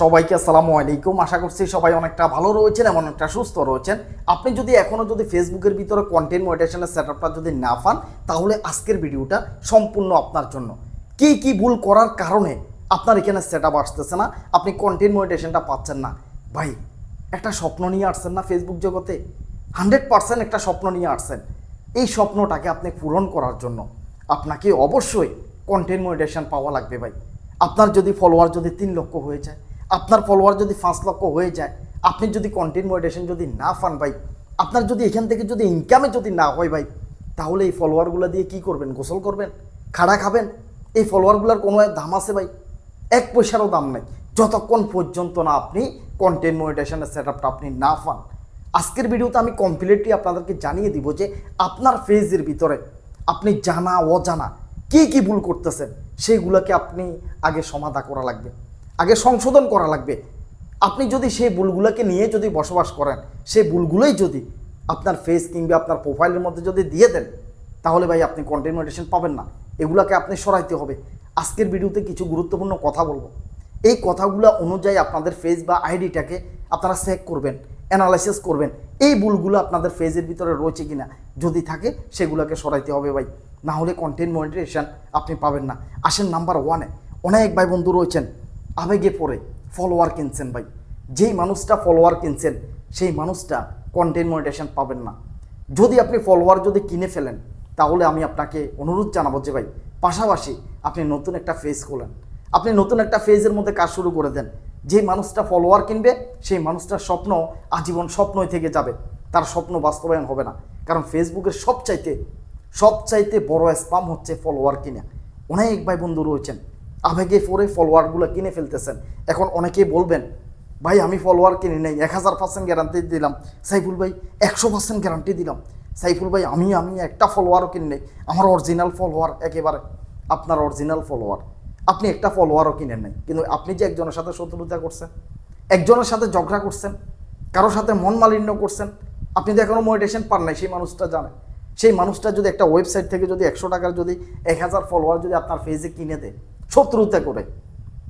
সবাইকে আসসালামু আলাইকুম। আশা করছি সবাই অনেকটা ভালো রয়েছেন এবং অনেকটা সুস্থ রয়েছেন। আপনি যদি এখনও যদি ফেসবুকের ভিতরে কন্টেন্ট মনিটাইজেশনের সেট আপটা যদি না পান, তাহলে আজকের ভিডিওটা সম্পূর্ণ আপনার জন্য। কি কি ভুল করার কারণে আপনার এখানে সেট আপ আসতেছে না? আপনি কন্টেন্ট মনিটাইজেশনটা পাচ্ছেন না। ভাই, একটা স্বপ্ন নিয়ে আসছেন না ফেসবুক জগতে? হান্ড্রেড পার্সেন্ট একটা স্বপ্ন নিয়ে আসছেন। এই স্বপ্নটাকে আপনি পূরণ করার জন্য আপনাকে অবশ্যই কন্টেন্ট মনিটাইজেশন পাওয়া লাগবে ভাই। আপনার যদি ফলোয়ার যদি তিন লক্ষ হয়ে যায় আপনার ফলোয়ার যদি পাঁচ লক্ষ হয়ে যায়, আপনি যদি কন্টেন্ট মনিটাইজেশন যদি না পান ভাই, আপনার যদি এখান থেকে যদি ইনকামে যদি না হয় ভাই, তাহলে এই ফলোয়ারগুলো দিয়ে কি করবেন? গোসল করবেন? খাড়া খাবেন? এই ফলোয়ারগুলোর কোনো দাম আছে ভাই? এক পয়সারও দাম নেই। যতক্ষণ পর্যন্ত না আপনি কন্টেন্ট মনিটাইজেশনের সেট আপটা আপনি না পান। আজকের ভিডিওতে আমি কমপ্লিটলি আপনাদেরকে জানিয়ে দিব যে, আপনার ফেজের ভিতরে আপনি জানা, অজানা কি কী ভুল করতেছেন সেইগুলোকে আপনি আগে সমাধা করা লাগবে। আগে সংশোধন করা লাগবে। আপনি যদি সেই ভুলগুলোকে নিয়ে যদি বসবাস করেন, সেই ভুলগুলোই যদি আপনার ফেস কিংবা আপনার প্রোফাইলের মধ্যে যদি দিয়ে দেন, তাহলে ভাই আপনি কন্টেন্ট পাবেন না। এগুলাকে আপনি সরাইতে হবে। আজকের ভিডিওতে কিছু গুরুত্বপূর্ণ কথা বলব। এই কথাগুলো অনুযায়ী আপনাদের ফেস বা আইডিটাকে আপনারা চেক করবেন অ্যানালাইসিস করবেন, এই ভুলগুলো আপনাদের ফেজের ভিতরে রয়েছে কিনা। যদি থাকে, সেগুলোকে সরাইতে হবে ভাই। না হলে কন্টেন্ট মনিটাইজেশন আপনি পাবেন না। আসেন নাম্বার ওয়ানে অনেক ভাই বন্ধু রয়েছেন। আবেগে পড়ে ফলোয়ার কিনছেন ভাই। যেই মানুষটা ফলোয়ার কিনছেন, সেই মানুষটা কন্টেন্ট মনিটাইজেশন পাবেন না। যদি আপনি ফলোয়ার যদি কিনে ফেলেন, তাহলে আমি আপনাকে অনুরোধ জানাব যে ভাই, পাশাপাশি আপনি নতুন একটা ফেজ খোলেন। আপনি নতুন একটা ফেজের মধ্যে কাজ শুরু করে দেন। যে মানুষটা ফলোয়ার কিনবে, সেই মানুষটার স্বপ্ন আজীবন স্বপ্নই থেকে যাবে। তার স্বপ্ন বাস্তবায়ন হবে না। কারণ ফেসবুকের সবচাইতে সবচাইতে বড় স্পাম হচ্ছে ফলোয়ার কিনে। অনেক ভাই বন্ধু রয়েছেন আবেগে পরে ফলোয়ারগুলো কিনে ফেলতেছেন। এখন অনেকেই বলবেন, ভাই, আমি ফলোয়ার কিনে নেই, এক হাজার পার্সেন্ট গ্যারান্টি দিলাম। সাইফুল ভাই, একশো পার্সেন্ট গ্যারান্টি দিলাম। সাইফুল ভাই, আমি আমি একটা ফলোয়ারও কিনে নেই। আমার অরিজিনাল ফলোয়ার একেবারে আপনার অরিজিনাল ফলোয়ার আপনি একটা ফলোয়ারও কিনেন নাই। কিন্তু আপনি যে একজনের সাথে শত্রুতা করছেন, একজনের সাথে ঝগড়া করছেন, কারোর সাথে মন মালিন্য করছেন, আপনি তো এখনও মোটিভেশন পান নাই, সেই মানুষটা জানে। সেই মানুষটা যদি একটা ওয়েবসাইট থেকে যদি একশো টাকার যদি এক হাজার ফলোয়ার যদি আপনার ফেজে কিনে দেয় শত্রুতা করে,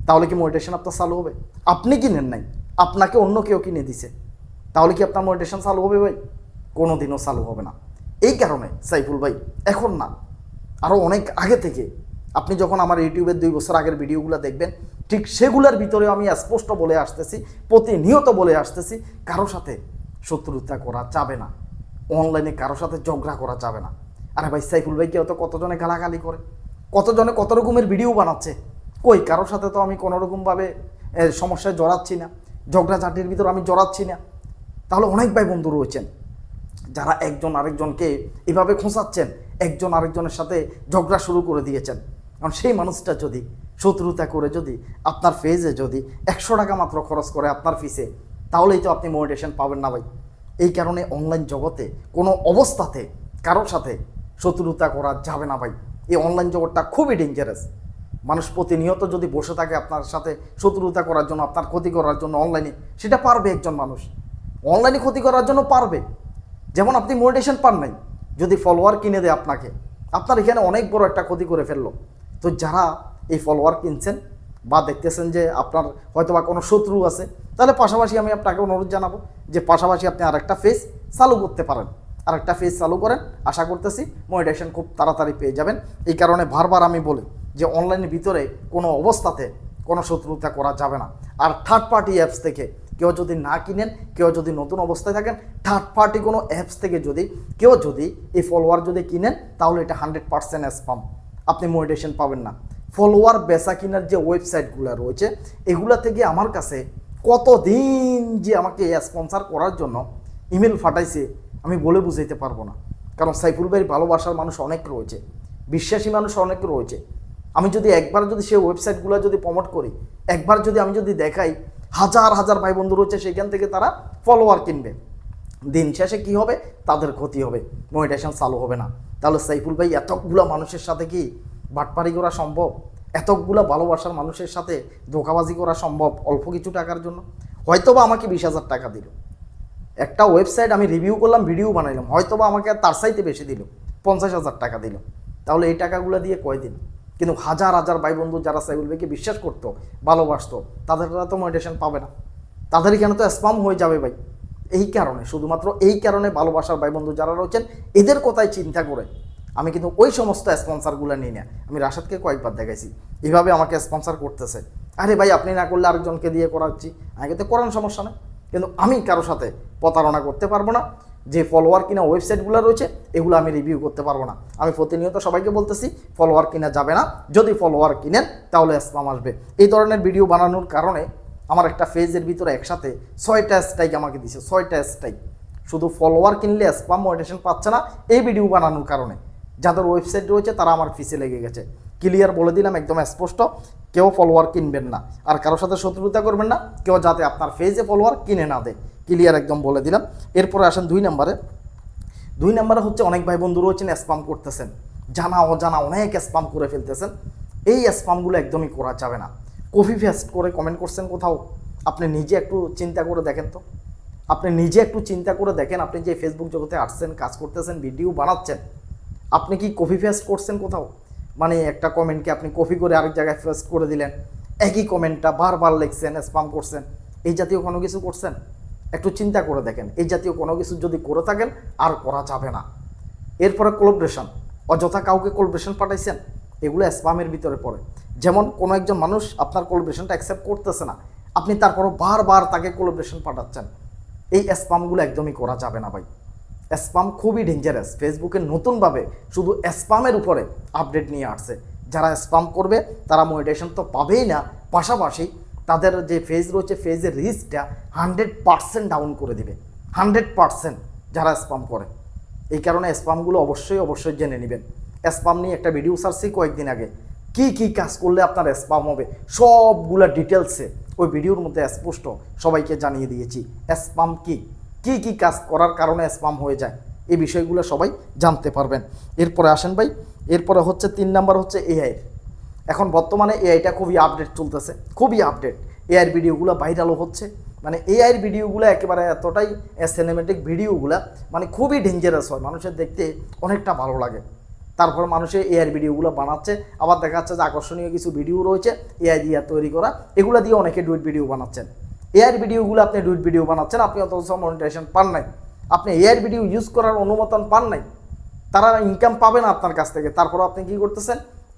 তাহলে কি মোটিভেশন আপনার চালু হবে? আপনি কিনেন নাই? আপনাকে অন্য কেউ কিনে দিছে? তাহলে কি আপনার মোটিভেশন চালু হবে ভাই? কোনো দিনও চালু হবে না। এই কারণে, সাইফুল ভাই, এখন না আরও অনেক আগে থেকে আপনি যখন আমার ইউটিউবের দুই বছর আগের ভিডিওগুলো দেখবেন, ঠিক সেগুলোর ভিতরে আমি স্পষ্ট বলে আসতেছি, প্রতিনিয়ত বলে আসতেছি, কারও সাথে শত্রুতা করা যাবে না। অনলাইনে কারও সাথে ঝগড়া করা যাবে না। আরে ভাই, সাইফুল ভাইকে হয়তো কতজনে গালাগালি করে? কতজনে কত রকমের ভিডিও বানাচ্ছে? কই, কারোর সাথে তো আমি কোনো রকমভাবে সমস্যায় জড়াচ্ছি না, ঝগড়াঝাটির ভিতর আমি জড়াচ্ছি না। তাহলে অনেক ভাই বন্ধু রয়েছেন, যারা একজন আরেকজনকে এভাবে খোঁচাচ্ছেন, একজন আরেকজনের সাথে ঝগড়া শুরু করে দিয়েছেন। কারণ সেই মানুষটা যদি, শত্রুতা করে যদি, আপনার ফেজে যদি একশো টাকা মাত্র খরচ করে আপনার ফিসে তাহলেই তো আপনি মোটিভেশন পাবেন না ভাই। এই কারণে অনলাইন জগতে কোনো অবস্থাতে, কারোর সাথে শত্রুতা করা যাবে না ভাই। এই অনলাইন জগৎটা খুবই ডেঞ্জারাস মানুষ প্রতিনিয়ত যদি বসে থাকে আপনার সাথে শত্রুতা করার জন্য, আপনার ক্ষতি করার জন্য অনলাইনে সেটা পারবে একজন মানুষ। অনলাইনে ক্ষতি করার জন্য পারবে। যেমন আপনি মোটিভেশন পান নাই, যদি ফলোয়ার কিনে দেয় আপনাকে, আপনার এখানে অনেক বড় একটা ক্ষতি করে ফেলল। তো যারা এই ফলোয়ার কিনছেন বা দেখতেছেন যে আপনার হয়তো বা কোনো শত্রু আছে, তাহলে পাশাপাশি আমি আপনাকে অনুরোধ জানাব যে পাশাপাশি আপনি আরেকটা ফেস চালু করতে পারেন। আরেকটা ফেস চালু করেন। আশা করতেছি মোটিভেশন খুব তাড়াতাড়ি পেয়ে যাবেন। এই কারণে বারবার আমি বলি যে অনলাইনের ভিতরে কোনো অবস্থাতে কোনো শত্রুতা করা যাবে না। আর থার্ড পার্টি অ্যাপস থেকে কেউ যদি না কিনেন, কেউ যদি নতুন অবস্থায় থাকেন থার্ড পার্টি কোনো অ্যাপস থেকে যদি, কেউ যদি এই ফলোয়ার যদি কিনেন, তাহলে এটা হান্ড্রেড পার্সেন্ট স্পাম আপনি মোটিভেশন পাবেন না। ফলোয়ার বেচা কিনার যে ওয়েবসাইটগুলো রয়েছে, এগুলো থেকে আমার কাছে কতদিন যে আমাকে স্পন্সার করার জন্য ইমেল ফাটাইছে আমি বলে বুঝাইতে পারব না। কারণ সাইফুল ভাইয়ের ভালোবাসার মানুষ অনেক রয়েছে। বিশ্বাসী মানুষ অনেক রয়েছে। আমি যদি একবার যদি সেই ওয়েবসাইটগুলো যদি প্রমোট করি, একবার যদি আমি যদি দেখাই, হাজার হাজার ভাই বন্ধু রয়েছে সেখান থেকে তারা ফলোয়ার কিনবে। দিন শেষে কি হবে? তাদের ক্ষতি হবে। মনিটাইজেশন চালু হবে না। তাহলে সাইফুল ভাই এতগুলো মানুষের সাথে কি বাটপারি করা সম্ভব? এতগুলো ভালোবাসার মানুষের সাথে ধোকাবাজি করা সম্ভব অল্প কিছু টাকার জন্য? হয়তো বা আমাকে বিশ হাজার টাকা দিল। একটা ওয়েবসাইট আমি রিভিউ করলাম ভিডিও বানাইলাম। হয়তো বা আমাকে তার চাইতে বেশি দিল, পঞ্চাশ হাজার টাকা দিল। তাহলে এই টাকাগুলো দিয়ে কয়দিন? কিন্তু হাজার হাজার ভাই বন্ধু যারা সাইবুল ভাইকে বিশ্বাস করতো, ভালোবাসতো তাদের তো মনিটেশন পাবে না। তাদের কেন তো স্পাম হয়ে যাবে ভাই? এই কারণে, শুধুমাত্র এই কারণে ভালোবাসার ভাই বন্ধু যারা রয়েছেন, এদের কথাই চিন্তা করে। আমি কিন্তু ওই সমস্ত স্পন্সারগুলো নিই না। আমি রাশাদকে কয়েকবার দেখাইছি। এইভাবে আমাকে স্পন্সার করতেছে। আরে ভাই, আপনি না করলে আরেকজনকে দিয়ে করাচ্ছি। আগে তো করার সমস্যা নেই। কিন্তু আমি কারোর সাথে প্রতারণা করতে পারব না, যে ফলোয়ার কিনা ওয়েবসাইটগুলো রয়েছে, এগুলো আমি রিভিউ করতে পারব না। আমি প্রতিনিয়ত সবাইকে বলতেছি ফলোয়ার কিনা যাবে না, যদি ফলোয়ার কিনেন, তাহলে স্পাম আসবে। এই ধরনের ভিডিও বানানোর কারণে আমার একটা ফেজের ভিতরে একসাথে ছয়টা স্ট্রাইক আমাকে দিছে, ছয়টা স্ট্রাইক শুধু ফলোয়ার কিনলে স্পাম মোটিভেশন পাচ্ছে না, এই ভিডিও বানানোর কারণে। যাদের ওয়েবসাইট রয়েছে, তারা আমার ফিসে লেগে গেছে। ক্লিয়ার বলে দিলাম, একদম স্পষ্ট। কেউ ফলোয়ার কিনবেন না। আর কারোর সাথে শত্রুতা করবেন না, কেউ যাতে আপনার ফেজে ফলোয়ার কিনে না দেয়। ক্লিয়ার একদম বলে দিলাম। এরপরে আসেন দুই নম্বরে। দুই নম্বরে হচ্ছে অনেক ভাই বন্ধু রয়েছেন স্পাম করতেছেন। জানা, অজানা অনেক স্পাম করে ফেলতেছেন। এই স্পামগুলো একদমই করা যাবে না। কফি ফেস্ট করে কমেন্ট করছেন কোথাও। আপনি নিজে একটু চিন্তা করে দেখেন তো। আপনি নিজে একটু চিন্তা করে দেখেন, আপনি যে ফেসবুক জগতে আসছেন, কাজ করতেছেন ভিডিও বানাচ্ছেন, আপনি কি কফি ফেস্ট করছেন কোথাও? মানে একটা কমেন্টকে আপনি কপি করে আরেক জায়গায় ফেস্ট করে দিলেন। একই কমেন্টটা বারবার লিখছেন স্পাম করছেন। এই জাতীয় কোনো কিছু করছেন? একটু চিন্তা করে দেখেন। এই জাতীয় কোনো কিছু যদি করে থাকেন, আর করা যাবে না। এরপরে কোলাবরেশন অযথা কাউকে কোলাবরেশন পাঠাইছেন? এগুলো স্পামের ভিতরে পড়ে। যেমন কোনো একজন মানুষ আপনার কোলাবরেশনটা অ্যাকসেপ্ট করতেছে না, আপনি তারপরও বারবার তাকে কোলাবরেশন পাঠাচ্ছেন। এই স্পামগুলো একদমই করা যাবে না ভাই। স্পাম খুবই ডেঞ্জারাস ফেসবুকে নতুনভাবে শুধু স্পামের উপরে আপডেট নিয়ে আসছে। যারা স্পাম করবে, তারা মোটিভেশন তো পাবেই না। পাশাপাশি তাদের যে ফেজ রয়েছে ফেজের রিস্কটা হান্ড্রেড পার্সেন্ট ডাউন করে দিবে। হান্ড্রেড পার্সেন্ট যারা স্পাম করে। এই কারণে স্পামগুলো অবশ্যই অবশ্যই জেনে নেবেন। স্পাম নিয়ে একটা ভিডিও সারছি কয়েকদিন আগে। কি কি কাজ করলে আপনার স্পাম হবে? সবগুলা ডিটেলসে ওই ভিডিওর মধ্যে স্পষ্ট সবাইকে জানিয়ে দিয়েছি। স্পাম কি? কি কি কাজ করার কারণে স্পাম হয়ে যায়, এই বিষয়গুলো সবাই জানতে পারবেন। এরপরে আসেন ভাই, এরপরে হচ্ছে তিন নাম্বার হচ্ছে এআই এখন বর্তমানে এআইটা খুবই আপডেট চলতেছে, খুবই আপডেট এআইয়ের ভিডিওগুলো ভাইরালও হচ্ছে। মানে এআইয়ের ভিডিওগুলো একেবারে এতটাই সিনেমেটিক ভিডিওগুলো মানে খুবই ডেঞ্জারাস হয়। মানুষের দেখতে অনেকটা ভালো লাগে। তারপর মানুষে এআইয়ের ভিডিওগুলো বানাচ্ছে, আবার দেখা যাচ্ছে যে আকর্ষণীয় কিছু ভিডিও রয়েছে এআই দিয়ে তৈরি করা, এগুলো দিয়ে অনেকে ডুইট ভিডিও বানাচ্ছেন। এআইয়ের ভিডিওগুলো আপনি ডুইট ভিডিও বানাচ্ছেন, আপনি অত মনিটাইজেশন পান নাই। আপনি এআইয়ের ভিডিও ইউজ করার অনুমোদন পান নাই। তারা ইনকাম পাবে না আপনার কাছ থেকে। তারপর আপনি কি করতেছেন?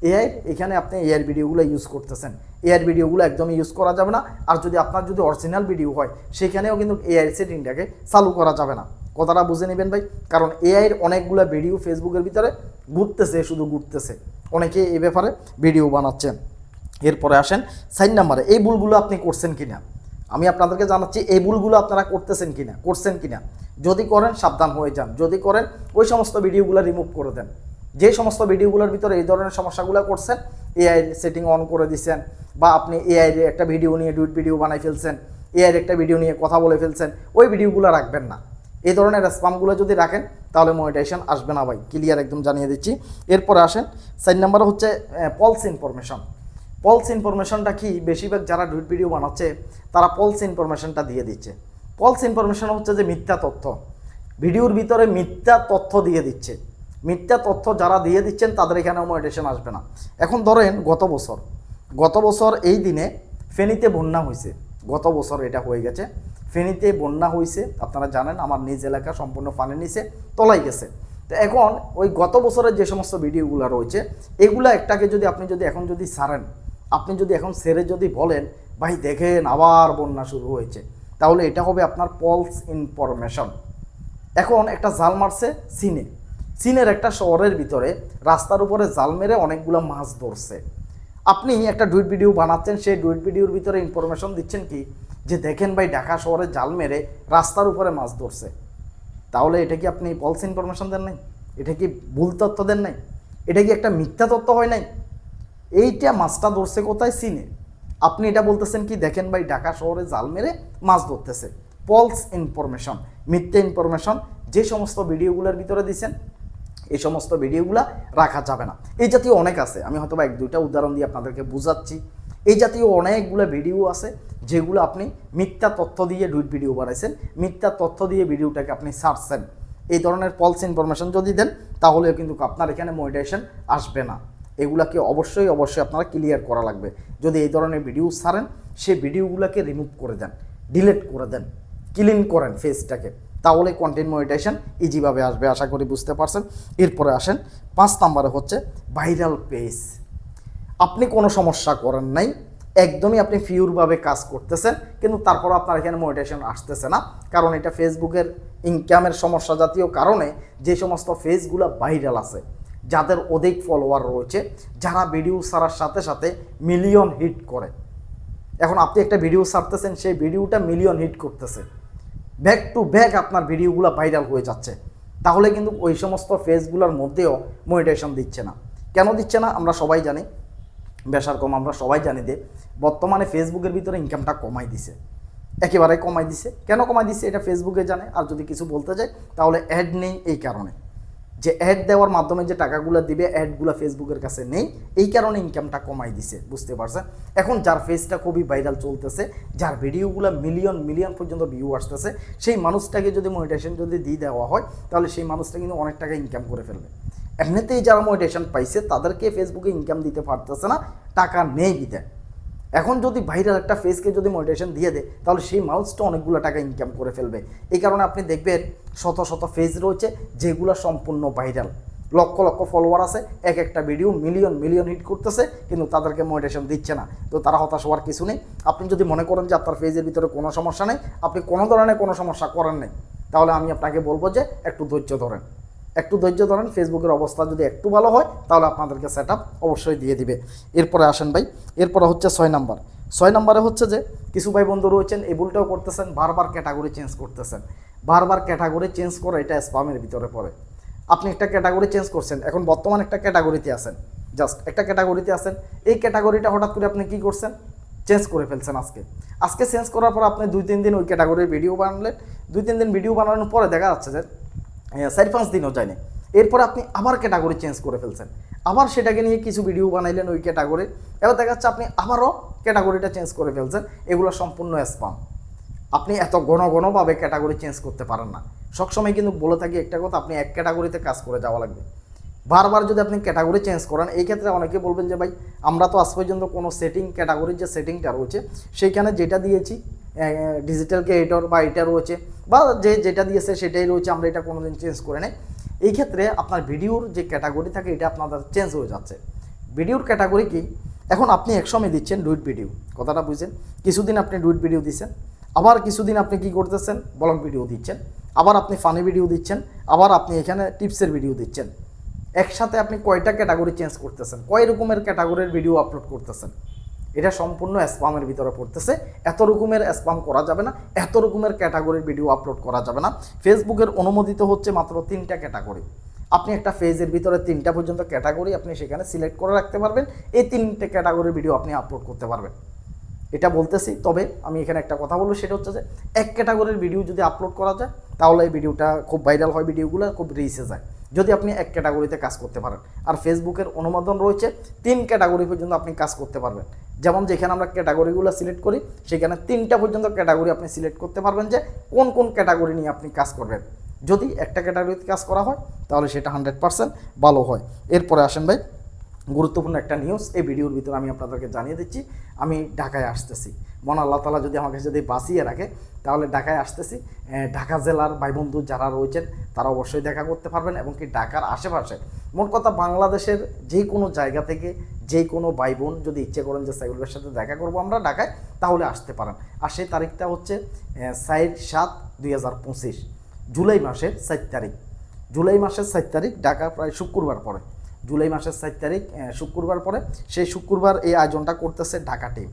এআই এখানে আপনি এআইয়ের ভিডিওগুলো ইউজ করতেছেন। এআইয়ের ভিডিওগুলো একদমই ইউজ করা যাবে না। আর যদি আপনার যদি অরিজিনাল ভিডিও হয়, সেখানেও কিন্তু এআই সেটিংটাকে চালু করা যাবে না। কথাটা বুঝে নেবেন ভাই। কারণ এআইয়ের অনেকগুলো ভিডিও ফেসবুকের ভিতরে ঘুরতেছে, শুধু ঘুরতেছে। অনেকে এই ব্যাপারে ভিডিও বানাচ্ছেন। এরপরে আসেন, সাইন নাম্বারে। এই ভুলগুলো আপনি করছেন কিনা? আমি আপনাদেরকে জানাচ্ছি, এই ভুলগুলো আপনারা করতেছেন কিনা, করছেন কিনা? যদি করেন, সাবধান হয়ে যান। যদি করেন, ওই সমস্ত ভিডিওগুলো রিমুভ করে দেন। যে সমস্ত ভিডিওগুলোর ভিতরে এই ধরনের সমস্যাগুলো করছেন এআই সেটিং অন করে দিচ্ছেন বা আপনি এআই একটা ভিডিও নিয়ে ডুইট ভিডিও বানাই ফেলছেন এআইয়ের একটা ভিডিও নিয়ে কথা বলে ফেলছেন, ওই ভিডিওগুলো রাখবেন না। এই ধরনের স্পামগুলো যদি রাখেন, তাহলে মনিটাইজেশন আসবে না ভাই। ক্লিয়ার একদম জানিয়ে দিচ্ছি। এরপরে আসেন সাইন নাম্বার হচ্ছে পলস ইনফরমেশন পলস ইনফরমেশনটা কি? বেশিরভাগ যারা ডুইট ভিডিও বানাচ্ছে, তারা পলস ইনফরমেশনটা দিয়ে দিচ্ছে। পলস ইনফরমেশন হচ্ছে যে মিথ্যা তথ্য। ভিডিওর ভিতরে মিথ্যা তথ্য দিয়ে দিচ্ছে। মিথ্যা তথ্য যারা দিয়ে দিচ্ছেন, তাদের এখানে মনিটেশন আসবে না। এখন ধরেন, গত বছর গত বছর এই দিনে ফেনীতে বন্যা হয়েছে। গত বছর এটা হয়ে গেছে। ফেনীতে বন্যা হয়েছে, আপনারা জানেন, আমার নিজ এলাকা সম্পূর্ণ পানির নিচে, তলাই গেছে। তো এখন ওই গত বছরের যে সমস্ত ভিডিওগুলো রয়েছে, এগুলো একটাকে যদি আপনি যদি এখন যদি সারেন আপনি যদি এখন সেরে যদি বলেন, ভাই, দেখেন আবার বন্যা শুরু হয়েছে। তাহলে এটা হবে আপনার পলস ইনফরমেশন এখন একটা জাল মারছে সিনে চীনের একটা শহরের ভিতরে রাস্তার উপরে জাল মেরে অনেকগুলো মাছ ধরছে। আপনি একটা ডুইট ভিডিও বানাচ্ছেন, সেই ডুইট ভিডিওর ভিতরে ইনফরমেশন দিচ্ছেন কি? যে দেখেন ভাই, ঢাকা শহরে জাল মেরে রাস্তার উপরে মাছ ধরছে। তাহলে এটা কি আপনি পলস ইনফরমেশন দেন নাই? এটা কি ভুল তথ্য দেন নাই? এটা কি একটা মিথ্যা তথ্য হয় নাই? এইটা মাছটা ধরছে কোথায়? সিনে আপনি এটা বলতেছেন কি, দেখেন ভাই, ঢাকা শহরে জাল মেরে মাছ ধরতেছে। পলস ইনফরমেশন মিথ্যে ইনফরমেশন যে সমস্ত ভিডিওগুলোর ভিতরে দিচ্ছেন এই সমস্ত ভিডিওগুলো রাখা যাবে না। এই জাতীয় অনেক আছে, আমি হয়তো এক দুইটা উদাহরণ দিয়ে আপনাদেরকে বুঝাচ্ছি। এই জাতীয় অনেকগুলো ভিডিও আছে, যেগুলো আপনি মিথ্যা তথ্য দিয়ে ডুইট ভিডিও বানাইছেন। মিথ্যা তথ্য দিয়ে ভিডিওটাকে আপনি সারছেন। এই ধরনের পলস ইনফরমেশন যদি দেন, তাহলেও কিন্তু আপনার এখানে মনিটাইজেশন আসবে না। এগুলাকে অবশ্যই অবশ্যই আপনারা ক্লিয়ার করা লাগবে। যদি এই ধরনের ভিডিও ছাড়েন, সেই ভিডিওগুলোকে রিমুভ করে দেন ডিলিট করে দেন ক্লিন করেন ফেসটাকে তাহলে কন্টেন্ট মনিটাইজেশন ইজিভাবে আসবে, আশা করি বুঝতে পারছেন। এরপরে আসেন, পাঁচ নম্বরে হচ্ছে ভাইরাল পেজ আপনি কোনো সমস্যা করেন নাই, একদমই আপনি ফিউরভাবে কাজ করতেছেন, কিন্তু তারপর আপনার এখানে মোটিভেশন আসতেছে না। কারণ এটা ফেসবুকের ইনকামের সমস্যা জাতীয় কারণে যে সমস্ত ফেসগুলো ভাইরাল আছে যাদের অধিক ফলোয়ার রয়েছে, যারা ভিডিও ছাড়ার সাথে সাথে মিলিয়ন হিট করে। এখন আপনি একটা ভিডিও ছাড়তেছেন, সেই ভিডিওটা মিলিয়ন হিট করতেছে। ব্যাক টু ব্যাক আপনার ভিডিওগুলো ভাইরাল হয়ে যাচ্ছে। তাহলে কিন্তু ওই সমস্ত ফেসগুলোর মধ্যেও মনিটাইজেশন দিচ্ছে না। কেন দিচ্ছে না? আমরা সবাই জানি। বেসার কম আমরা সবাই জানি যে, বর্তমানে ফেসবুকের ভিতরে ইনকামটা কমাই দিছে। একেবারে কমাই দিছে। কেন কমাই দিছে? এটা ফেসবুকে জানে। আর যদি কিছু বলতে যায় তাহলে অ্যাড নেই এই কারণে। যে অ্যাড দেওয়ার মাধ্যমে যে টাকাগুলো দিবে অ্যাডগুলো ফেসবুকের কাছে নেই, এই কারণে ইনকামটা কমাই দিছে, বুঝতে পারছেন এখন যার ফেসটা খুবই ভাইরাল চলতেছে, যার ভিডিওগুলো মিলিয়ন মিলিয়ন পর্যন্ত ভিউ আসতেছে, সেই মানুষটাকে যদি মনিটাইজেশন যদি দিয়ে দেওয়া হয়, তাহলে সেই মানুষটা কিন্তু অনেক টাকা ইনকাম করে ফেলবে। এমনিতেই যারা মোটিভেশন পাইছে, তাদেরকে ফেসবুকে ইনকাম দিতে পারতেছে না, টাকা নেই দিতে। এখন যদি ভাইরাল একটা ফেসকে যদি মোটিভেশন দিয়ে দেয়, তাহলে সেই মাউসটা অনেকগুলো টাকা ইনকাম করে ফেলবে। এই কারণে আপনি দেখবেন শত শত ফেজ রয়েছে, যেগুলো সম্পূর্ণ ভাইরাল লক্ষ লক্ষ ফলোয়ার আছে, এক একটা ভিডিও মিলিয়ন মিলিয়ন হিট করতেছে, কিন্তু তাদেরকে মোটিভেশন দিচ্ছে না। তো তারা হতাশ হওয়ার কিছু নেই। আপনি যদি মনে করেন যে আপনার ফেজের ভিতরে কোনো সমস্যা নেই, আপনি কোনো ধরনের কোনো সমস্যা করেন নেই, তাহলে আমি আপনাকে বলব যে একটু ধৈর্য ধরেন। একটু ধৈর্য ধরেন ফেসবুকের অবস্থা যদি একটু ভালো হয়, তাহলে আপনাদেরকে সেট অবশ্যই দিয়ে দিবে। এরপরে আসেন ভাই, এরপরে হচ্ছে ছয় নাম্বার ছয় নাম্বারে হচ্ছে যে, কিছু ভাই বন্ধু রয়েছেন, এই ভুলটাও করতেছেন, বারবার ক্যাটাগরি চেঞ্জ করতেছেন। বারবার ক্যাটাগরি চেঞ্জ করে এটা স্পামের ভিতরে পড়ে। আপনি একটা ক্যাটাগরি চেঞ্জ করছেন, এখন বর্তমান একটা ক্যাটাগরিতে আছেন। জাস্ট একটা ক্যাটাগরিতে আছেন, এই ক্যাটাগরিটা হঠাৎ করে আপনি কি করছেন? চেঞ্জ করে ফেলছেন আজকে। আজকে চেঞ্জ করার পর আপনি দুই, তিন দিন ওই ক্যাটাগরির ভিডিও বানালেন। দুই, তিন দিন ভিডিও বানানোর পরে দেখা যাচ্ছে যে চার পাঁচ দিনও যায়নি এরপর আপনি আবার ক্যাটাগরি চেঞ্জ করে ফেলছেন। আবার সেটাকে নিয়ে কিছু ভিডিও বানাইলেন ওই ক্যাটাগরি এবার দেখা যাচ্ছে আপনি আবারও ক্যাটাগরিটা চেঞ্জ করে ফেলছেন। এগুলো সম্পূর্ণ স্পাম আপনি এত ঘন ঘনভাবে ক্যাটাগরি চেঞ্জ করতে পারেন না। সবসময় কিন্তু বলে থাকি একটা কথা, আপনি এক ক্যাটাগরিতে কাজ করে যাওয়া লাগবে। বারবার যদি আপনি ক্যাটাগরি চেঞ্জ করেন, এই ক্ষেত্রে অনেকে বলবেন যে, ভাই, আমরা তো আজ পর্যন্ত কোনো সেটিং ক্যাটাগরির যে সেটিংটা রয়েছে, সেইখানে যেটা দিয়েছি ডিজিটাল ক্রিয়েটর বা এটা রয়েছে, বা যে যেটা দিয়েছে সেটাই রয়েছে, আমরা এটা কোনোদিন চেঞ্জ করে নেই। এই ক্ষেত্রে আপনার ভিডিওর যে ক্যাটাগরি থাকে, এটা আপনাদের চেঞ্জ হয়ে যাচ্ছে। ভিডিওর ক্যাটাগরি কি? এখন আপনি একসময় দিচ্ছেন ডুইট ভিডিও কথাটা বুঝছেন? কিছুদিন আপনি ডুইট ভিডিও দিচ্ছেন, আবার কিছুদিন আপনি কি করতেছেন? ব্লগ ভিডিও দিচ্ছেন, আবার আপনি ফানি ভিডিও দিচ্ছেন, আবার আপনি এখানে টিপসের ভিডিও দিচ্ছেন। একসাথে আপনি কয়টা ক্যাটাগরি চেঞ্জ করতেছেন? কয় রকমের ক্যাটাগরির ভিডিও আপলোড করতেছেন? এটা সম্পূর্ণ স্পামের ভিতরে পড়তেছে। এত রকমের স্পাম করা যাবে না, এত রকমের ক্যাটাগরির ভিডিও আপলোড করা যাবে না। ফেসবুকের অনুমোদিত হচ্ছে মাত্র তিনটা ক্যাটাগরি আপনি একটা ফেজের ভিতরে তিনটা পর্যন্ত ক্যাটাগরি আপনি সেখানে সিলেক্ট করে রাখতে পারবেন। এই তিনটে ক্যাটাগরির ভিডিও আপনি আপলোড করতে পারবেন। এটা বলতেছি, তবে আমি এখানে একটা কথা বলব, সেটা হচ্ছে যে এক ক্যাটাগরির ভিডিও যদি আপলোড করা যায়, তাহলে এই ভিডিওটা খুব ভাইরাল হয় ভিডিওগুলো খুব রিচে যায়। যদি আপনি এক ক্যাটাগরিতে কাজ করতে পারেন। আর ফেসবুকের অনুমোদন রয়েছে তিন ক্যাটাগরি পর্যন্ত আপনি কাজ করতে পারবেন। যেমন যেখানে আমরা ক্যাটাগরিগুলো সিলেক্ট করি, সেখানে তিনটা পর্যন্ত ক্যাটাগরি আপনি সিলেক্ট করতে পারবেন যে কোন কোন ক্যাটাগরি নিয়ে আপনি কাজ করবেন। যদি একটা ক্যাটাগরিতে কাজ করা হয়, তাহলে সেটা হান্ড্রেড পারসেন্ট ভালো হয়। এরপরে আসেন ভাই গুরুত্বপূর্ণ একটা নিউজ এই ভিডিওর ভিতরে আমি আপনাদেরকে জানিয়ে দিচ্ছি। আমি ঢাকায় আসতেছি। মন আল্লাহ তালা যদি আমাকে যদি বাঁচিয়ে রাখে, তাহলে ঢাকায় আসতেছি। ঢাকা জেলার ভাই বন্ধু যারা রয়েছেন, তারা অবশ্যই দেখা করতে পারবেন এবং কি ঢাকার আশেপাশে। মোট কথা বাংলাদেশের যে কোনো জায়গা থেকে যে কোনো ভাই বোন যদি ইচ্ছে করেন যে সাইগুলোর সাথে দেখা করব আমরা ঢাকায়, তাহলে আসতে পারেন। আর সেই তারিখটা হচ্ছে সাইড সাত দুই জুলাই মাসের সাত তারিখ। জুলাই মাসের সাত তারিখ, ঢাকা প্রায় শুক্রবার পরে জুলাই মাসের সাত তারিখ শুক্রবার পরে। সেই শুক্রবার এই আয়োজনটা করতেছে ঢাকা টিম।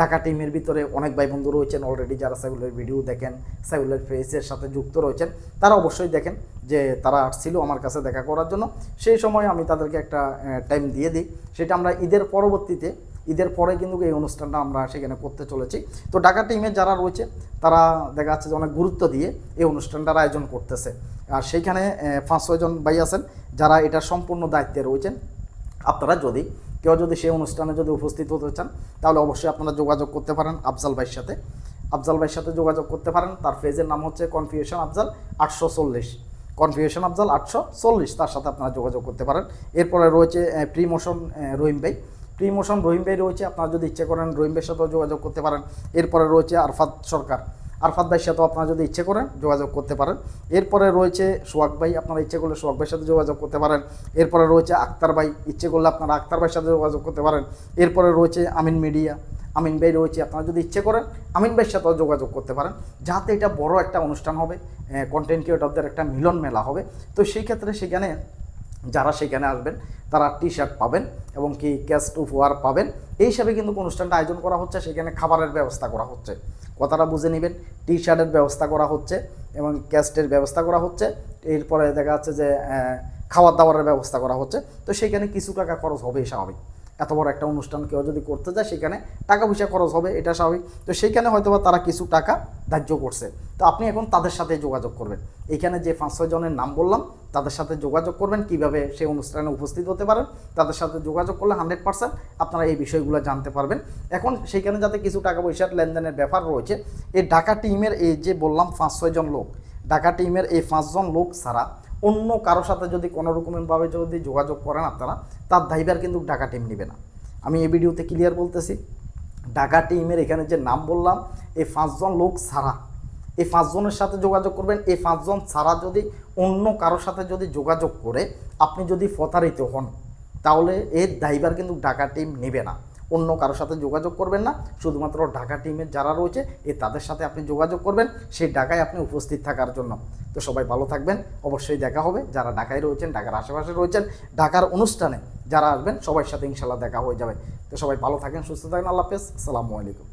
ঢাকা টিমের ভিতরে অনেক ভাই বন্ধু রয়েছেন অলরেডি যারা সাইগুলের ভিডিও দেখেন সাইগুলের ফেসের সাথে যুক্ত রয়েছেন। তারা অবশ্যই দেখেন যে তারা আসছিল আমার কাছে দেখা করার জন্য। সেই সময় আমি তাদেরকে একটা টাইম দিয়ে দিই। সেটা আমরা ঈদের পরবর্তীতে, ঈদের পরে কিন্তু এই অনুষ্ঠানটা আমরা সেখানে করতে চলেছি। তো ঢাকা টিমে যারা রয়েছে, তারা দেখা যাচ্ছে যে অনেক গুরুত্ব দিয়ে এই অনুষ্ঠানটার আয়োজন করতেছে। আর সেইখানে পাঁচ ছয়জন ভাই আছেন যারা এটা সম্পূর্ণ দায়িত্বে রয়েছেন। আপনারা যদি, কেউ যদি সেই অনুষ্ঠানে যদি উপস্থিত হতে চান, তাহলে অবশ্যই আপনারা যোগাযোগ করতে পারেন আফজাল ভাইয়ের সাথে। আফজাল ভাইয়ের সাথে যোগাযোগ করতে পারেন। তার পেজের নাম হচ্ছে কনফিউশন আফজাল আটশো চল্লিশ। কনফিউশন আফজাল আটশো চল্লিশ, তার সাথে আপনারা যোগাযোগ করতে পারেন। এরপরে রয়েছে প্রিমোশন রহিম ভাই। প্রিমোশন রহিম ভাই রয়েছে, আপনারা যদি ইচ্ছে করেন রহিম ভাইয়ের সাথেও যোগাযোগ করতে পারেন। এরপরে রয়েছে আরফাত সরকার। আরফাত ভাইয়ের সাথেও আপনারা যদি ইচ্ছে করেন যোগাযোগ করতে পারেন। এরপরে রয়েছে সোহাগ ভাই, আপনারা ইচ্ছে করলে সোহাগ সাথে যোগাযোগ করতে পারেন। এরপরে রয়েছে আক্তার ভাই, ইচ্ছে করলে আপনারা আক্তার ভাইয়ের সাথে যোগাযোগ করতে পারেন। এরপরে রয়েছে আমিন মিডিয়া। আমিন ভাই রয়েছে, আপনারা যদি ইচ্ছে করেন আমিন ভাইয়ের সাথেও যোগাযোগ করতে পারেন। যাতে এটা বড় একটা অনুষ্ঠান হবে কন্টেন্ট ক্রিয়েটরদের একটা মিলন মেলা হবে। তো সেই ক্ষেত্রে সেখানে যারা সেখানে আসবেন, তারা টি শার্ট পাবেন এবং কি ক্যাশ উপহার পাবেন। এই হিসাবে কিন্তু অনুষ্ঠানটা আয়োজন করা হচ্ছে, সেখানে খাবারের ব্যবস্থা করা হচ্ছে। কথাটা বুঝে নেবেন। টি শার্টের ব্যবস্থা করা হচ্ছে এবং ক্যাস্টের ব্যবস্থা করা হচ্ছে। এরপরে দেখা যাচ্ছে যে খাবার দাবারের ব্যবস্থা করা হচ্ছে। তো সেখানে কিছু টাকা খরচ হবেই স্বাভাবিক। এত বড় একটা অনুষ্ঠান কেউ যদি করতে যায় সেখানে টাকা পয়সা খরচ হবে, এটা স্বাভাবিক। তো সেইখানে হয়তো বা তারা কিছু টাকা ধার্য করছে। তো আপনি এখন তাদের সাথে যোগাযোগ করবেন। এখানে যে পাঁচ ছয় জনের নাম বললাম তাদের সাথে যোগাযোগ করবেন, কীভাবে সেই অনুষ্ঠানে উপস্থিত হতে পারেন, তাদের সাথে যোগাযোগ করলে হান্ড্রেড পার্সেন্ট আপনারা এই বিষয়গুলো জানতে পারবেন। এখন সেইখানে যাতে কিছু টাকা পয়সার লেনদেনের ব্যাপার রয়েছে, এই ঢাকা টিমের এই যে বললাম পাঁচ ছয়জন লোক, ঢাকা টিমের এই পাঁচজন লোক ছাড়া অন্য কারও সাথে যদি কোনো রকমভাবে যদি যোগাযোগ করেন আপনারা, তার দায়ভার কিন্তু ঢাকা টিম নেবে না। আমি এই ভিডিওতে ক্লিয়ার বলতেছি, ঢাকা টিমের এখানে যে নাম বললাম, এই পাঁচজন লোক ছাড়া এই পাঁচজনের সাথে যোগাযোগ করবেন, এই পাঁচজন ছাড়া যদি অন্য কারোর সাথে যদি যোগাযোগ করে, আপনি যদি প্রতারিত হন, তাহলে এর দায়ভার কিন্তু ঢাকা টিম নেবে না। অন্য কারোর সাথে যোগাযোগ করবেন না, শুধুমাত্র ঢাকা টিমের যারা রয়েছে, এ তাদের সাথে আপনি যোগাযোগ করবেন, সেই ঢাকায় আপনি উপস্থিত থাকার জন্য। তো সবাই ভালো থাকবেন, অবশ্যই দেখা হবে। যারা ঢাকায় রয়েছেন, ঢাকার আশেপাশে রয়েছেন, ঢাকার অনুষ্ঠানে যারা আসবেন, সবার সাথে ইনশাল্লাহ দেখা হয়ে যাবে। তো সবাই ভালো থাকেন, সুস্থ থাকেন, আল্লাহ হাফেজ। আসসালামু আলাইকুম।